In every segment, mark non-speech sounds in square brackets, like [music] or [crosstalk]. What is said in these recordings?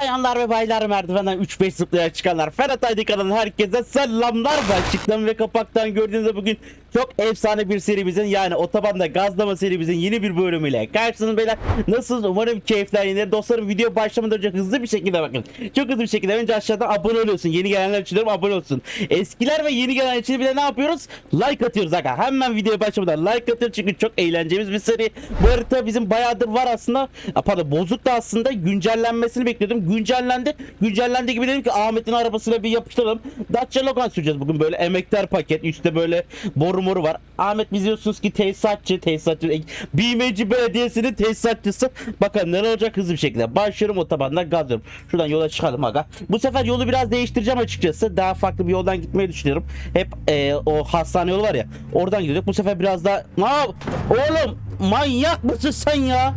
Bayanlar ve baylar merdivenden 3-5 zıplayarak çıkanlar. Ferhat Aydın herkese selamlar ben çıktım ve kapaktan gördüğünüzde bugün çok efsane bir serimizin yani otobanda gazlama serimizin yeni bir bölümüyle karşınızda beyler. Nasılsınız? Umarım keyifler yine. Dostlarım video başlamadan önce hızlı bir şekilde bakın. Çok hızlı bir şekilde. Önce aşağıdan abone oluyorsun. Yeni gelenler için abone olsun. Eskiler ve yeni gelenler için bir de ne yapıyoruz? Like atıyoruz aga. Hemen videoya başlamadan like atıyoruz çünkü çok eğleneceğimiz bir seri. Bu harita bizim bayağıdır var aslında. Pardon bozuk da aslında güncellenmesini bekliyordum güncellendi. Güncellendi gibi dedim ki Ahmet'in arabasıyla bir yapıştıralım. Dacia Logan süreceğiz bugün. Böyle emektar paket üstte böyle boru moru var. Ahmet biliyorsunuz ki tesisatçı tesisatçı BMC Belediyesi'nin tesisatçısı. Bakalım neler olacak hızlı bir şekilde. Başlıyorum otobandan gazlıyorum. Şuradan yola çıkalım aga. Bu sefer yolu biraz değiştireceğim açıkçası. Daha farklı bir yoldan gitmeyi düşünüyorum. Hep e, o hastane yolu var ya oradan gidiyorduk. Bu sefer biraz daha ne oğlum manyak mısın sen ya?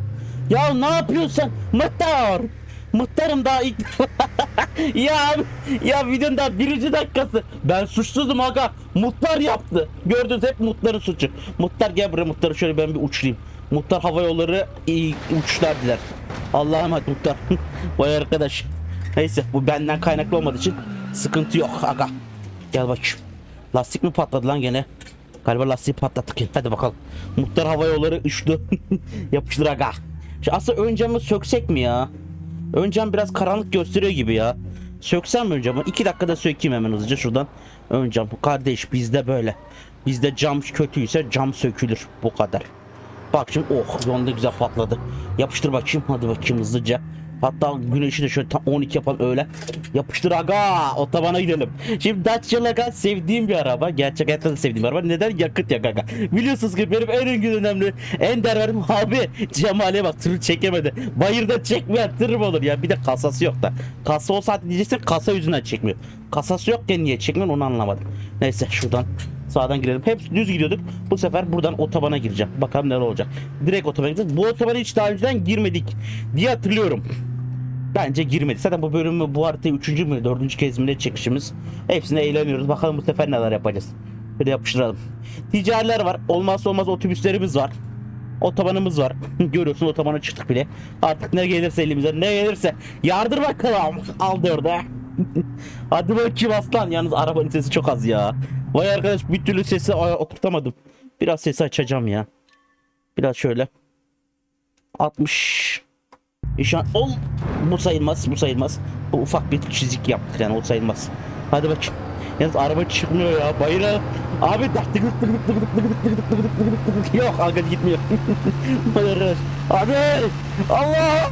Ya ne yapıyorsun sen? Mıhtar Mıhtarım daha ilk [laughs] ya ya videonun daha birinci dakikası. Ben suçsuzum aga. Muhtar yaptı. Gördünüz hep Muhtar'ın suçu. Muhtar gel buraya Muhtar'ı şöyle ben bir uçurayım. Muhtar hava yolları iyi uçuşlar diler. Allah'a emanet Muhtar [laughs] vay arkadaş. Neyse bu benden kaynaklı olmadığı için sıkıntı yok aga. Gel bakayım. Lastik mi patladı lan gene? Galiba lastiği patlattık. Hadi bakalım. Muhtar hava yolları uçtu. [laughs] Yapıştır aga. Şu aslında ön camı söksek mi ya? Ön cam biraz karanlık gösteriyor gibi ya. Söksem mi ön camı? İki dakikada sökeyim hemen hızlıca şuradan. Ön cam. Kardeş bizde böyle. Bizde cam kötüyse cam sökülür. Bu kadar. Bak şimdi oh yolda güzel patladı. Yapıştır bakayım hadi bakayım hızlıca. Hatta güneşi de şöyle tam 12 yapalım öyle. Yapıştır aga otobana gidelim. Şimdi Dacia Logan sevdiğim bir araba. Gerçek hayatta da sevdiğim bir araba. Neden? Yakıt yak aga. Biliyorsunuz ki benim en önemli önemli en değerlerim abi Cemal'e bak tırı çekemedi. Bayırda çekmeyen tır mı olur ya? Bir de kasası yok da. Kasa olsa diyeceksin kasa yüzünden çekmiyor. Kasası yokken niye çekmiyor onu anlamadım. Neyse şuradan Sağdan girelim. Hep düz gidiyorduk. Bu sefer buradan otobana gireceğim. Bakalım neler olacak. Direkt otobana gideceğiz. Bu otobana hiç daha önceden girmedik diye hatırlıyorum. Bence girmedik. Zaten bu bölümü bu haritayı 3. mü 4. kez mi ne çekişimiz. Hepsine eğleniyoruz. Bakalım bu sefer neler yapacağız. Böyle yapıştıralım. Ticariler var. Olmazsa olmaz otobüslerimiz var. Otobanımız var. [laughs] Görüyorsun otobana çıktık bile. Artık ne gelirse elimize ne gelirse. Yardır bakalım. Al orada. [laughs] Hadi bakayım aslan. Yalnız arabanın sesi çok az ya. Vay arkadaş bir türlü sesi oturtamadım. Biraz sesi açacağım ya. Biraz şöyle. 60. İnşallah ol bu sayılmaz bu sayılmaz. Bu ufak bir çizik yaptık yani o sayılmaz. Hadi bak. Yalnız araba çıkmıyor ya bayıla. Abi yok aga gitmiyor. Abi Allah.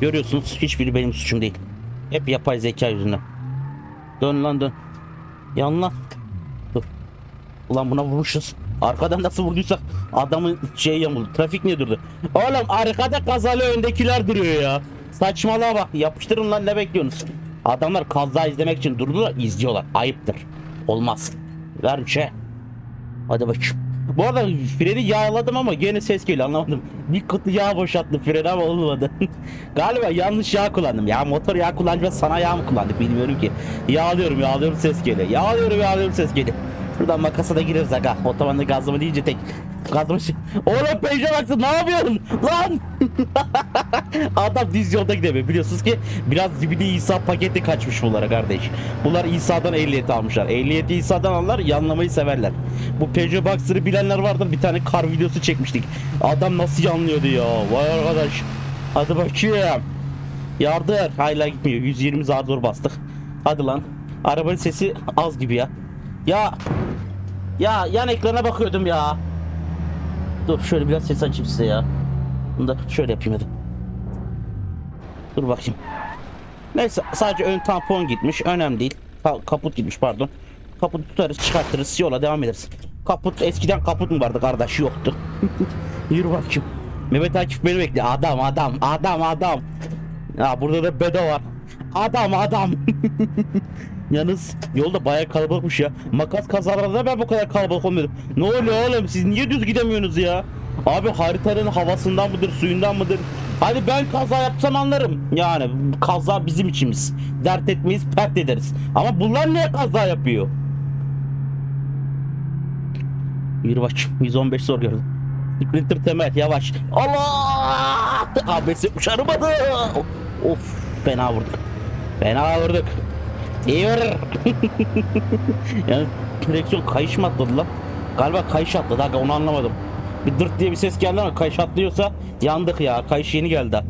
Görüyorsunuz hiçbiri benim suçum değil. Hep yapay zeka yüzünden. Dön lan dön. Yan lan. Ulan buna vurmuşuz. Arkadan nasıl vurduysak adamın şey yamuldu. Trafik niye durdu? Oğlum arkada kazalı öndekiler duruyor ya. Saçmalığa bak. Yapıştırın lan ne bekliyorsunuz? Adamlar kaza izlemek için durdular izliyorlar. Ayıptır. Olmaz. Ver bir şey. Hadi bakayım. Bu arada freni yağladım ama gene ses geliyor anlamadım. Bir kutu yağ boşalttım freni ama olmadı. [laughs] Galiba yanlış yağ kullandım. Ya motor yağ kullanacağız sana yağ mı kullandık bilmiyorum ki. Yağlıyorum yağlıyorum ses geliyor. Yağlıyorum yağlıyorum ses geliyor. Şuradan makasa da gireriz aga. Otobanda gazlama deyince tek gazlama şey. Oğlum Peugeot baksın ne yapıyorsun lan? [laughs] Adam düz yolda gidemiyor. Biliyorsunuz ki biraz dibine İsa paketi kaçmış bunlara kardeş. Bunlar İsa'dan ehliyet almışlar. Ehliyeti İsa'dan alırlar yanlamayı severler. Bu Peugeot Boxer'ı bilenler vardır. Bir tane kar videosu çekmiştik. Adam nasıl yanlıyordu ya. Vay arkadaş. Hadi bakayım. Yardır. Hala gitmiyor. 120 zar zor bastık. Hadi lan. Arabanın sesi az gibi ya. Ya. Ya yan ekrana bakıyordum ya. Dur şöyle biraz ses açayım size ya. Bunu da şöyle yapayım hadi. Dur bakayım. Neyse sadece ön tampon gitmiş. Önemli değil. Ka- kaput gitmiş pardon. Kaputu tutarız çıkartırız yola devam ederiz. Kaput eskiden kaput mu vardı kardeş yoktu. [laughs] Yürü bakayım. Mehmet Akif beni bekliyor. Adam adam adam adam. Ya burada da Bedo var. Adam adam. [laughs] Yalnız yolda bayağı kalabalıkmış ya. Makas kazalarında ben bu kadar kalabalık olmuyordum. Ne oluyor oğlum siz niye düz gidemiyorsunuz ya? Abi haritanın havasından mıdır suyundan mıdır? Hadi ben kaza yapsam anlarım. Yani kaza bizim içimiz. Dert etmeyiz, pert ederiz. Ama bunlar niye kaza yapıyor? Bir bak 115 zor gördüm. Sprinter temel yavaş. Allah! Abisi uçarmadı. Of fena vurduk. Fena vurduk. Vurur. [laughs] yani direksiyon kayış mı atladı lan? Galiba kayış atladı. Aga onu anlamadım. Bir dırt diye bir ses geldi ama kayış atlıyorsa yandık ya. Kayış yeni geldi.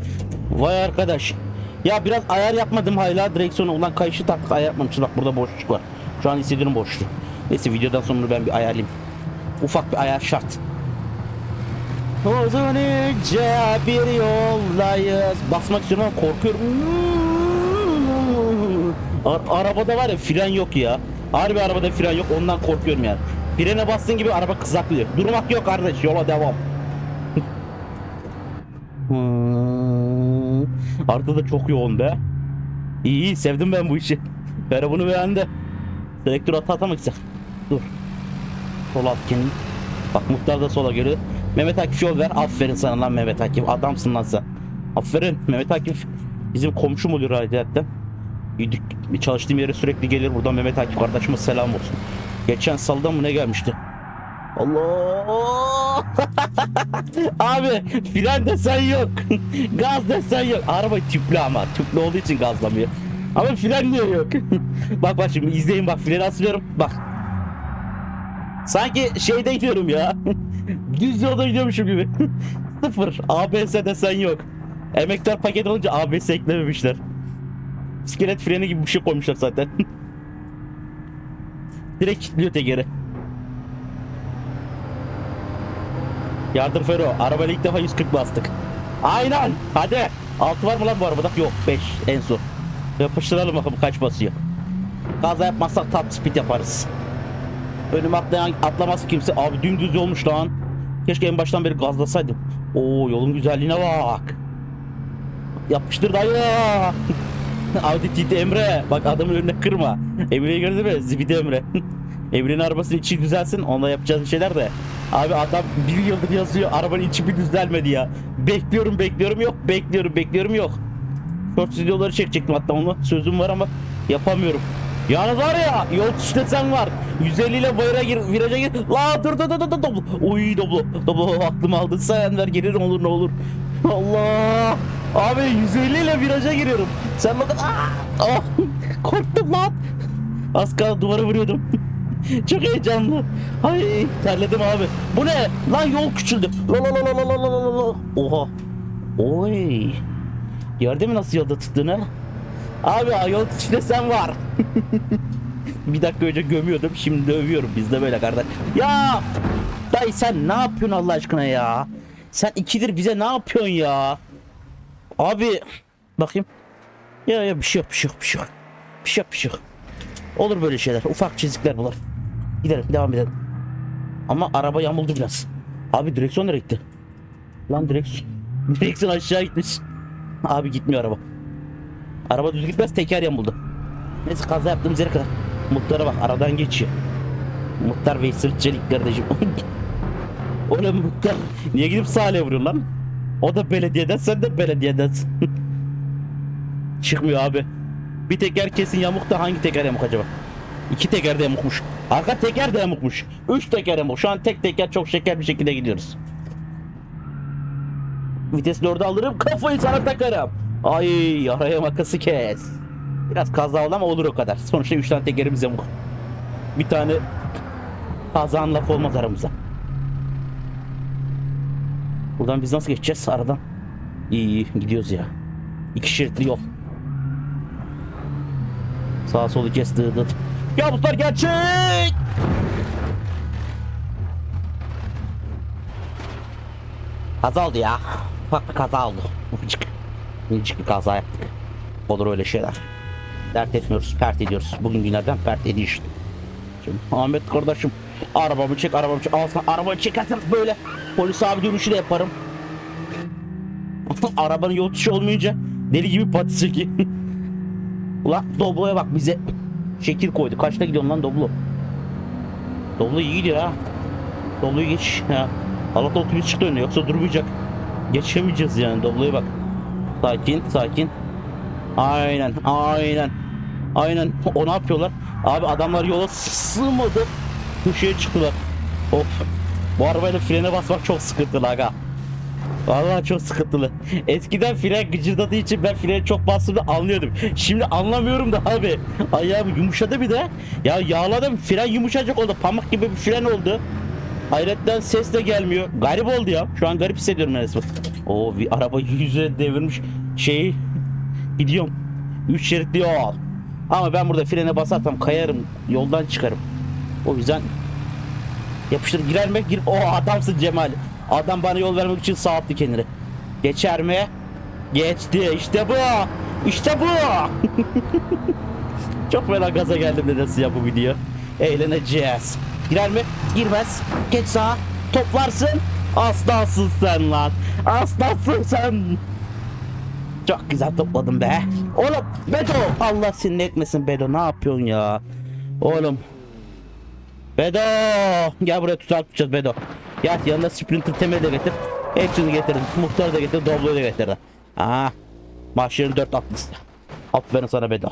Vay arkadaş. Ya biraz ayar yapmadım hala direksiyonu. Ulan kayışı taktık ayar yapmamışız. Bak burada boşluk var. Şu an hissediyorum boşluğu. Neyse videodan sonra ben bir ayarlayayım. Ufak bir ayar şart. Uzun ince bir yoldayız. Basmak istiyorum ama korkuyorum. Ar- arabada var ya fren yok ya. Harbi arabada fren yok ondan korkuyorum yani. Frene bastığın gibi araba kızaklıyor. Durmak yok kardeş yola devam. [laughs] Arada da çok yoğun be. İyi iyi sevdim ben bu işi. [laughs] Fera bunu beğendi. Selektör atı atamak ister. Dur. Sola at kendini. Bak muhtar da sola görüyor. Mehmet Akif yol ver. Aferin sana lan Mehmet Akif. Adamsın lan sen. Aferin Mehmet Akif. Bizim komşum oluyor ayrıca. Çalıştığım yere sürekli gelir buradan Mehmet Akif kardeşime selam olsun. Geçen salda mı ne gelmişti? Allah! [laughs] Abi fren desen yok. [laughs] Gaz desen yok. Araba tüplü ama. Tüplü olduğu için gazlamıyor. Ama fren niye yok? [laughs] bak bak şimdi izleyin bak freni asılıyorum. Bak. Sanki şeyde gidiyorum ya. Düz yolda gidiyormuşum gibi. Sıfır. ABS desen yok. Emektar paket olunca ABS eklememişler. İskelet freni gibi bir şey koymuşlar zaten. [laughs] Direkt kilitliyor tekeri. Yardır Fero. Arabayla ilk defa 140 bastık. Aynen. Hadi. Altı var mı lan bu arabada? Yok 5 en son. Yapıştıralım bakalım kaç basıyor. Gaza yapmazsak top speed yaparız. Önüme atlayan atlamaz kimse. Abi dümdüz olmuş lan. Keşke en baştan beri gazlasaydım. Oo yolun güzelliğine bak. Yapıştır dayı. [laughs] [laughs] Audi TT Emre. Bak adamın önüne kırma. Emre'yi gördün mü? Zibidi Emre. [laughs] Emre'nin arabasının içi düzelsin. Onunla yapacağız şeyler de. Abi adam bir yıldır yazıyor. Arabanın içi bir düzelmedi ya. Bekliyorum bekliyorum yok. Bekliyorum bekliyorum yok. Short videoları çekecektim hatta onu. Sözüm var ama yapamıyorum. Yalnız var ya yol tuş desen var. 150 ile bayıra gir, viraja gir. La dur dur dur dur dur. Uy doblo. Doblo aklımı aldın sen ver gelir olur ne olur. Allah. Abi 150 ile viraja giriyorum. Sen bakın. Aa, aa, korktum lan. Az kaldı duvara vuruyordum. [laughs] Çok heyecanlı. Ay terledim abi. Bu ne? Lan yol küçüldü. La la la la la la la la. Oha. Oy. Gördün mü nasıl yolda tuttuğunu? Abi yol içinde sen var. [laughs] bir dakika önce gömüyordum şimdi övüyorum bizde böyle kardeş. Ya dayı sen ne yapıyorsun Allah aşkına ya? Sen ikidir bize ne yapıyorsun ya? Abi bakayım. Ya ya bir şey yok bir şey yok bir şey yok. Bir şey yok bir şey yok. Olur böyle şeyler ufak çizikler bunlar. Gidelim devam edelim. Ama araba yamuldu biraz. Abi direksiyon nereye gitti? Lan direksiyon. [laughs] Direksiyon aşağı gitmiş. Abi gitmiyor araba. Araba düz gitmez teker yamuldu. Neyse kaza yaptığımız yere kadar. Muhtara bak aradan geçiyor. Muhtar Veysel Çelik kardeşim. [laughs] Oğlum muhtar niye gidip Salih'e vuruyorsun lan? O da belediyeden sen de belediyedensin. [laughs] Çıkmıyor abi. Bir teker kesin yamuk da hangi teker yamuk acaba? İki teker de yamukmuş. Arka teker de yamukmuş. Üç teker yamuk. Şu an tek teker çok şeker bir şekilde gidiyoruz. Vites dörde alırım kafayı sana takarım. Ay araya makası kes. Biraz kaza oldu ama olur o kadar. Sonuçta 3 tane tekerimiz yamuk. Bir tane kazanın laf olmaz aramıza. Buradan biz nasıl geçeceğiz aradan? İyi iyi gidiyoruz ya. İki şeritli yol. Sağa solu kes dı dı. Kabuslar gerçek! Kaza oldu ya. Ufak bir kaza oldu. Ufacık. Minicik bir kaza yaptık. Olur öyle şeyler. Dert etmiyoruz, pert ediyoruz. Bugün günlerden pert ediyor. Şimdi Ahmet kardeşim arabamı çek, arabamı çek. Al sana arabayı çekersen böyle polis abi dönüşü de yaparım. [laughs] Arabanın yol tutuşu olmayınca deli gibi pati çeki. [laughs] Ulan Doblo'ya bak bize şekil koydu. Kaçta gidiyorsun lan Doblo? Doblo iyi gidiyor ha. Doblo'yu geç. Ya. Allah'ta otobüs çıktı önüne yoksa durmayacak. Geçemeyeceğiz yani Doblo'ya bak. Sakin sakin. Aynen aynen. Aynen. O ne yapıyorlar? Abi adamlar yola sığmadı. Köşeye çıktılar. Of. Bu arabayla frene basmak çok sıkıntılı aga. Vallahi çok sıkıntılı. Eskiden fren gıcırdadığı için ben freni çok bastığımda anlıyordum. Şimdi anlamıyorum da abi. Ayağım yumuşadı bir de. Ya yağladım fren yumuşacık oldu. Pamuk gibi bir fren oldu. Hayretten ses de gelmiyor. Garip oldu ya. Şu an garip hissediyorum resmen. Oo bir araba yüze devirmiş şeyi gidiyorum. Üç şeritli yol. Ama ben burada frene basarsam kayarım. Yoldan çıkarım. O yüzden yapıştır girer mi? Gir. O adamsın Cemal. Adam bana yol vermek için sağ attı kendini. Geçer mi? Geçti. İşte bu. İşte bu. [laughs] Çok fena gaza geldim nedense ya bu video. Eğleneceğiz. Girer mi? Girmez. Geç sağa. Toplarsın. Aslansın sen lan. Aslansın sen. Çok güzel topladım be. Oğlum Bedo. Allah seni etmesin Bedo. Ne yapıyorsun ya? Oğlum. Bedo. Gel buraya tutar tutacağız Bedo. Gel yanında Sprinter temeli de getir. Hepsini getirdim. Muhtarı da getir. Doblo'yu da getirdim. Aha. Maaşların 4 atlısı. Aferin sana Bedo.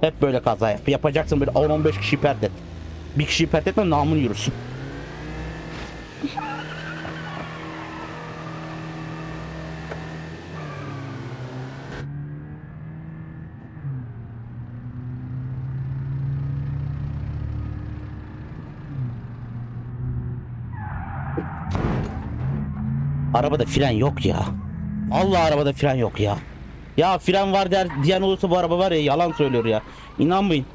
Hep böyle kaza yap. Yapacaksın böyle 10-15 kişi pert et. Bir kişiyi pert etme namını yürürsün. Arabada fren yok ya. Allah arabada fren yok ya. Ya fren var der diyen olursa bu araba var ya yalan söylüyor ya. İnanmayın.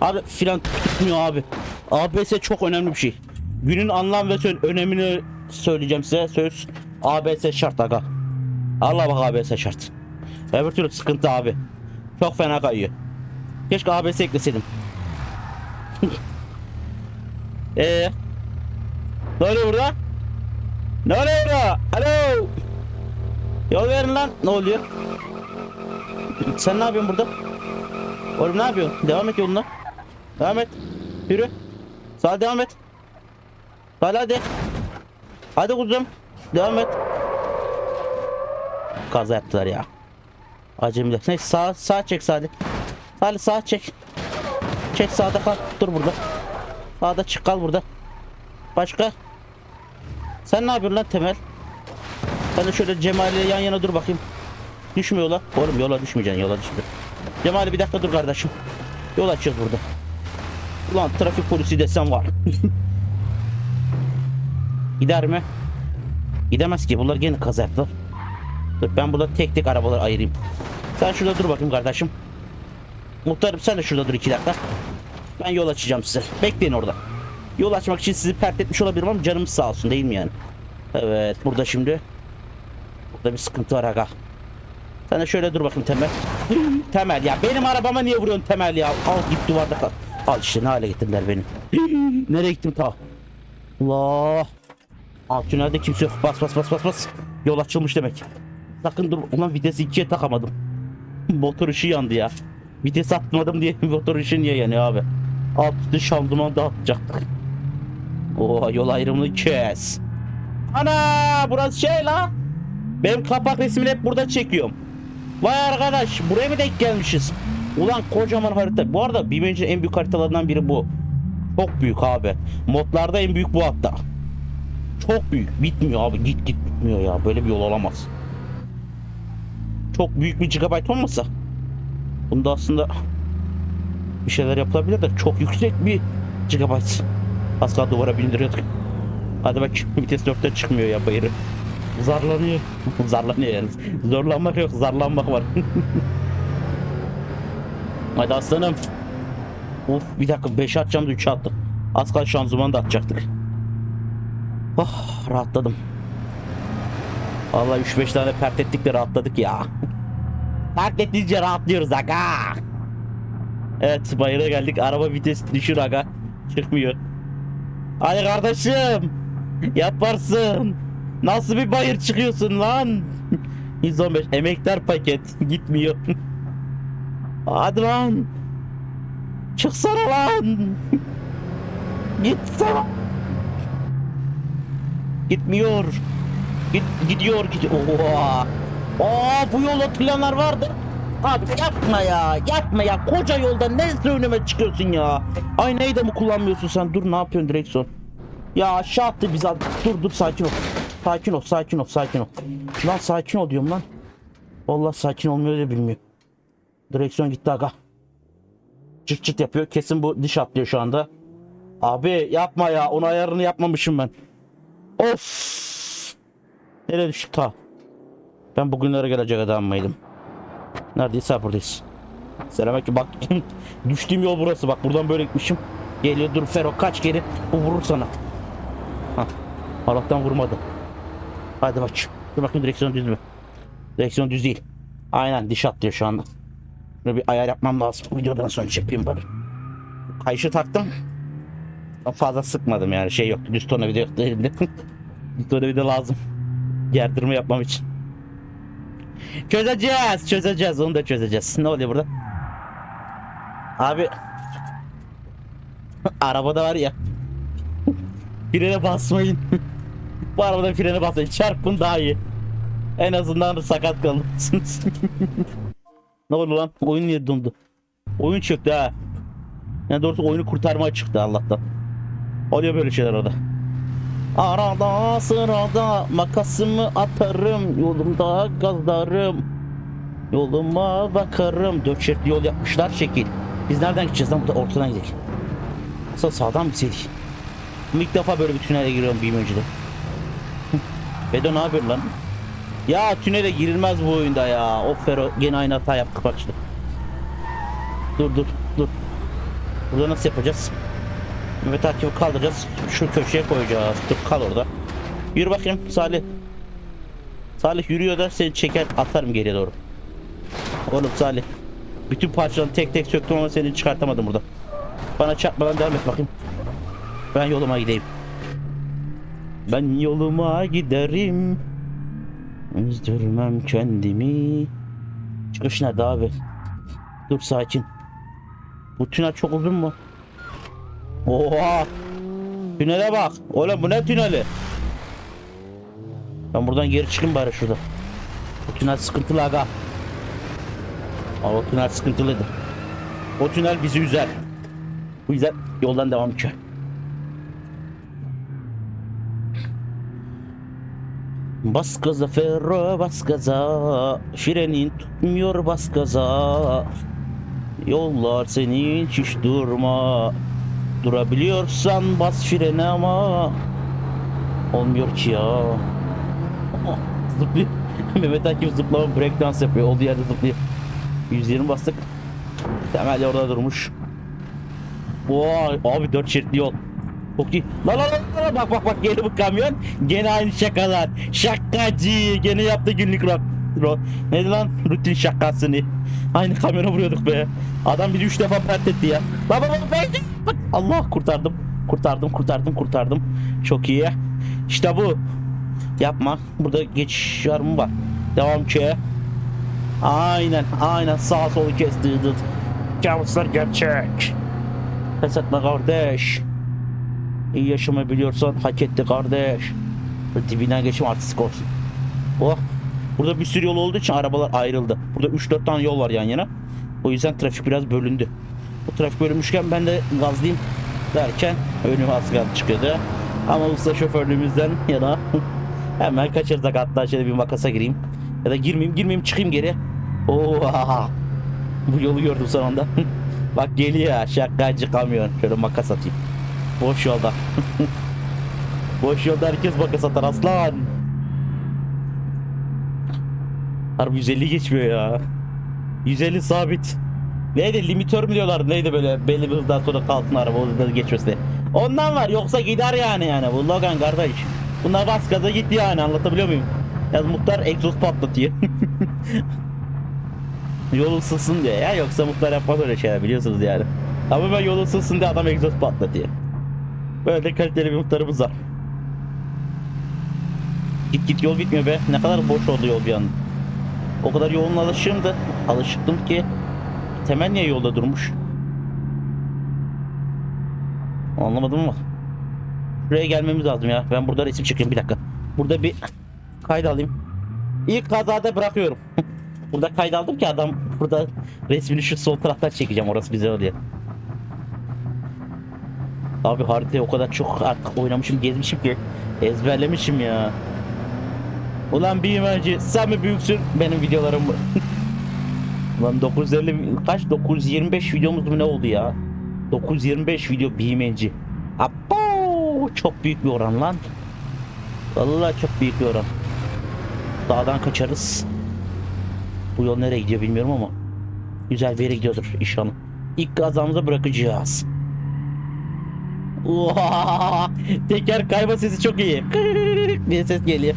Abi fren tutmuyor abi. ABS çok önemli bir şey. Günün anlam ve sön önemini söyleyeceğim size. Söz ABS şart aga. Allah bak ABS şart. Öbür türlü sıkıntı abi. Çok fena kayıyor. Keşke ABS ekleseydim. Eee? [laughs] Ne oluyor burada? Ne oluyor burada? Alo? Yol verin lan. Ne oluyor? Sen ne yapıyorsun burada? Oğlum ne yapıyorsun? Devam et yoluna. Devam et. Yürü. Sağa devam et. Hadi hadi. Hadi kuzum. Devam et. Kaza yaptılar ya. Acemiler. Neyse sağ, sağ çek Salih. Salih sağ çek. Çek sağda kal. Dur burada. Sağda çık kal burada. Başka? Sen ne yapıyorsun lan Temel? Sen de şöyle Cemal ile yan yana dur bakayım. Düşme yola. Oğlum yola düşmeyeceksin yola düşme. Cemal bir dakika dur kardeşim. Yol açıyoruz burada. Ulan trafik polisi desem var. [laughs] Gider mi? Gidemez ki. Bunlar gene kaza yaptılar. Dur ben burada tek tek arabaları ayırayım. Sen şurada dur bakayım kardeşim. Muhtarım sen de şurada dur iki dakika. Ben yol açacağım size. Bekleyin orada. Yol açmak için sizi pert etmiş olabilirim ama canımız sağ olsun değil mi yani? Evet burada şimdi. Burada bir sıkıntı var aga. Sen de şöyle dur bakayım Temel. [gasps] Temel ya benim arabama niye vuruyorsun Temel ya? Al git duvarda kal. Al işte ne hale getirdiler beni. [gasps] Nereye gittim ta? Allah. Alt tünelde kimse yok. Bas bas bas bas bas. Yol açılmış demek. Sakın dur. Ulan vitesi ikiye takamadım. [laughs] Motor ışığı yandı ya. Vites atmadım diye [laughs] motor ışığı niye yanıyor abi? Alt üstü şanzıman dağıtacaktık. Oo yol ayrımını kes. Ana burası şey la. Benim kapak resmini hep burada çekiyorum. Vay arkadaş buraya mı denk gelmişiz? Ulan kocaman harita. Bu arada BMC'nin en büyük haritalarından biri bu. Çok büyük abi. Modlarda en büyük bu hatta. Çok büyük. Bitmiyor abi. Git git bitmiyor ya. Böyle bir yol olamaz. Çok büyük bir gigabyte olmasa. Bunda aslında bir şeyler yapılabilir de çok yüksek bir gigabyte. Kaldı duvara bindiriyorduk. Hadi bak vites 4'te çıkmıyor ya bayırı. Zarlanıyor. [laughs] Zarlanıyor yani. Zorlanmak yok zarlanmak var. [laughs] Hadi aslanım. Of bir dakika 5 atacağım da 3 attık. Az kaldı şanzımanı da atacaktık. Oh rahatladım. Vallahi 3-5 tane pert ettik de rahatladık ya. [laughs] Pert ettince rahatlıyoruz aga. Evet bayıra geldik. Araba vites düşür aga. Çıkmıyor. Hadi kardeşim. Yaparsın. Nasıl bir bayır çıkıyorsun lan? [laughs] 115 emektar paket gitmiyor. [laughs] Hadi lan. Çıksana lan. [laughs] Gitsene. Gitmiyor. Git, gidiyor gidiyor. Oha. Aa bu yol hatırlayanlar vardı. Abi yapma ya yapma ya koca yolda ne önüme çıkıyorsun ya. Aynayı da mı kullanmıyorsun sen dur ne yapıyorsun direksiyon. Ya aşağı attı bizi dur dur sakin ol. Sakin ol sakin ol sakin ol. Lan sakin ol diyorum lan. Vallahi sakin olmuyor da bilmiyor. Direksiyon gitti aga. Çıt çıt yapıyor kesin bu diş atlıyor şu anda. Abi yapma ya onu ayarını yapmamışım ben. Of. Nereye düştük ta? Ben bugünlere gelecek adam mıydım? Neredeyse buradayız. Selamünaleyküm bak [laughs] düştüğüm yol burası bak buradan böyle gitmişim. Geliyor dur Fero kaç geri bu vurur sana. Hah. Allah'tan vurmadı. Hadi bak. Dur bakayım direksiyon düz mü? Direksiyon düz değil. Aynen diş atlıyor şu anda. Şuna bir ayar yapmam lazım. Bu videodan sonra çekeyim bari. Kayışı taktım. Fazla sıkmadım yani şey yoktu. Düz tornavida yoktu elimde. [laughs] düz tornavida lazım. Gerdirme yapmam için. Çözeceğiz, çözeceğiz. Onu da çözeceğiz. Ne oluyor burada? Abi [laughs] arabada var ya. frene basmayın. [laughs] Bu arabada frene basmayın. Çarpın daha iyi. En azından sakat kalırsınız. [laughs] ne oldu lan? Oyun niye dondu? Oyun çöktü ha. Yani doğrusu oyunu kurtarmaya çıktı Allah'tan. Oluyor böyle şeyler orada. Arada sırada makasımı atarım Yolumda gazlarım. Yoluma bakarım. Dört şeritli yol yapmışlar şekil Biz nereden gideceğiz lan? Burada ortadan gidelim Aslında sağdan gitseydik İlk defa böyle bir tünele giriyorum bir önceden [laughs] Bedo ne yapıyorsun lan? Ya tünele girilmez bu oyunda ya. Of Fero gene aynı hata yaptık bak işte. Dur dur dur. Burada nasıl yapacağız Akif'i kaldıracağız. Şu köşeye koyacağız. Dur kal orada. Yürü bakayım Salih. Salih yürüyor da seni çeker atarım geriye doğru. Oğlum Salih. Bütün parçalarını tek tek söktüm ama seni çıkartamadım burada. Bana çarpmadan devam et bakayım. Ben yoluma gideyim. Ben yoluma giderim. Üzdürmem kendimi. Çıkış nerede abi? Dur sakin. Bu tünel çok uzun mu? Oha! Tünele bak. Oğlum bu ne tüneli? Ben buradan geri çıkayım bari şurada. O tünel sıkıntılı aga. Aa, O tünel sıkıntılıydı. O tünel bizi üzer. Bu yüzden yoldan devam edeceğim. Bas gaza Ferro bas gaza Frenin tutmuyor bas gaza Yollar senin hiç durma Durabiliyorsan bas frene ama Olmuyor ki ya [laughs] Zıplıyor [laughs] Mehmet Akif zıplama breakdance yapıyor Olduğu yerde zıplıyor 120 bastık Temel orada durmuş Vay abi 4 şeritli yol çok iyi. La la la la bak bak bak gene bu kamyon gene aynı şakalar. Şakacı gene yaptı günlük rock. Ro Neydi lan rutin şakasını. Aynı kamyona vuruyorduk be. Adam bizi üç defa pert etti ya. Baba ben bak Allah kurtardım. Kurtardım kurtardım kurtardım. Çok iyi. İşte bu. Yapma. Burada geçiş var mı var? Devam ki. Aynen aynen sağ solu kes dıdıt. Kabuslar gerçek. Pes etme kardeş. İyi yaşamayı biliyorsan hak etti kardeş. Dibinden geçim artistik olsun. Oh. Burada bir sürü yol olduğu için arabalar ayrıldı. Burada 3-4 tane yol var yan yana. O yüzden trafik biraz bölündü. Bu trafik bölünmüşken ben de gazlayayım derken önüme az çıkıyordu. Ama usta şoförlüğümüzden yana hemen kaçırdık hatta şöyle bir makasa gireyim. Ya da girmeyeyim girmeyeyim çıkayım geri. Oha. Bu yolu gördüm son anda. [laughs] Bak geliyor şakacı kamyon. Şöyle makas atayım. Boş yolda. [laughs] Boş yolda herkes makas atar aslan. Harbi 150 geçmiyor ya. 150 sabit. Neydi limitör mü diyorlar neydi böyle belli bir hızdan sonra kalsın araba o hızda geçmesi. Ondan var yoksa gider yani yani bu Logan kardeş. Bunlar bas gaza gitti yani anlatabiliyor muyum? Ya muhtar egzoz patlatıyor. [laughs] yol ısınsın diye ya yoksa muhtar yapmaz öyle şeyler biliyorsunuz yani. Ama ben yol ısınsın diye adam egzoz patlatıyor. Böyle kaliteli bir muhtarımız var. Git git yol bitmiyor be. Ne kadar boş oldu yol bir anda. O kadar yoğun alışığımdı. Alışıktım ki temel niye yolda durmuş? Anlamadım ama. Şuraya gelmemiz lazım ya. Ben burada resim çekeyim bir dakika. Burada bir kayda alayım. İlk kazada bırakıyorum. [laughs] burada kaydaldım ki adam burada resmini şu sol taraftan çekeceğim orası güzel oluyor. Abi haritayı o kadar çok artık oynamışım gezmişim ki ezberlemişim ya. Ulan bir önce sen mi büyüksün benim videolarım [laughs] mı? Ulan 950 kaç 925 videomuz mu ne oldu ya? 925 video BMNC. Abo çok büyük bir oran lan. Vallahi çok büyük bir oran. Dağdan kaçarız. Bu yol nereye gidiyor bilmiyorum ama güzel bir yere gidiyordur inşallah. İlk gazamıza bırakacağız. Oha! Teker kayma sesi çok iyi. [laughs] diye ses geliyor.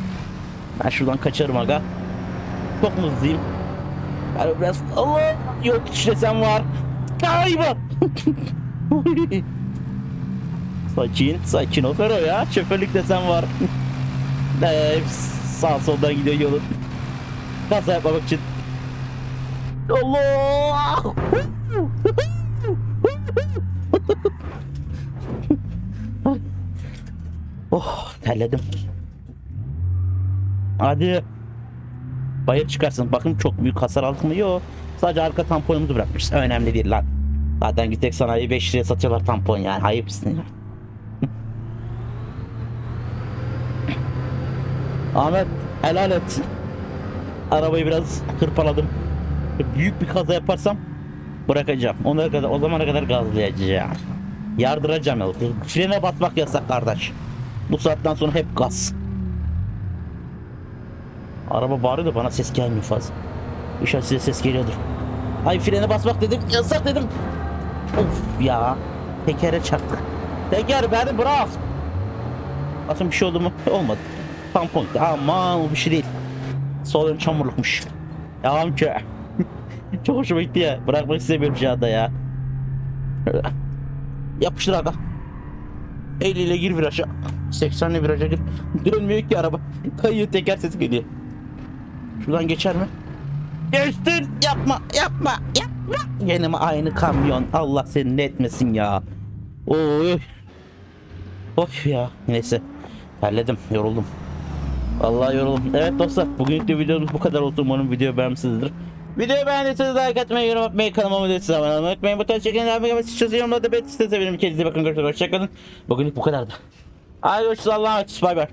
[laughs] ben şuradan kaçarım aga. Çok mutluyum. Yani biraz Allah yok düşesem var. Kayma. [laughs] sakin, sakin ol Fero ya. Şoförlük desem var. [laughs] Ee, sağ soldan gidiyor yolun. Kaza yapmamak için. Allah! [laughs] oh terledim. Hadi. Bayır çıkarsın. Bakın çok büyük hasar aldık mı? Yok. Sadece arka tamponumuzu bırakmışız. Önemli değil lan. Zaten gittik sanayi 5 liraya satıyorlar tampon yani. Ayıpsın ya. [laughs] Ahmet helal et. Arabayı biraz hırpaladım. Büyük bir kaza yaparsam bırakacağım. Ona kadar o zamana kadar gazlayacağım. Yardıracağım ya. Frene basmak yasak kardeş. Bu saatten sonra hep gaz. Araba bağırıyor da bana ses gelmiyor fazla. İnşallah size ses geliyordur. Ay frene basmak dedim yasak dedim. Of ya. Tekere çarptık. Teker beni bırak. Aslında bir şey oldu mu? [laughs] Olmadı. Tampon. Aman o bir şey değil. Sol ön çamurlukmuş. Devam ki. [laughs] Çok hoşuma gitti ya. Bırakmak istemiyorum şu anda ya. [laughs] Yapıştır aga. 50 ile gir viraja. 80 ile viraja gir. Dönmüyor ki araba. Kayıyor teker sesi geliyor. Şuradan geçer mi? Geçtin. Yapma, yapma, yapma. Gene mi aynı kamyon? Allah seni ne etmesin ya. Oy. Of ya. Neyse. Terledim, yoruldum. Vallahi yoruldum. Evet dostlar, bugünkü de videomuz bu kadar olsun. Umarım video beğenmişsinizdir. Videoyu beğendiyseniz like atmayı, yorum atmayı, kanalıma abone abone olmayı unutmayın. Bu tarz çeken devam etmek istiyorsanız yorumlarda belirtin. Size severim. Kendinize bakın. Görüşürüz. Hoşçakalın. Bugünlük bu kadardı. Hadi görüşürüz. Allah'a emanet. Bay bay.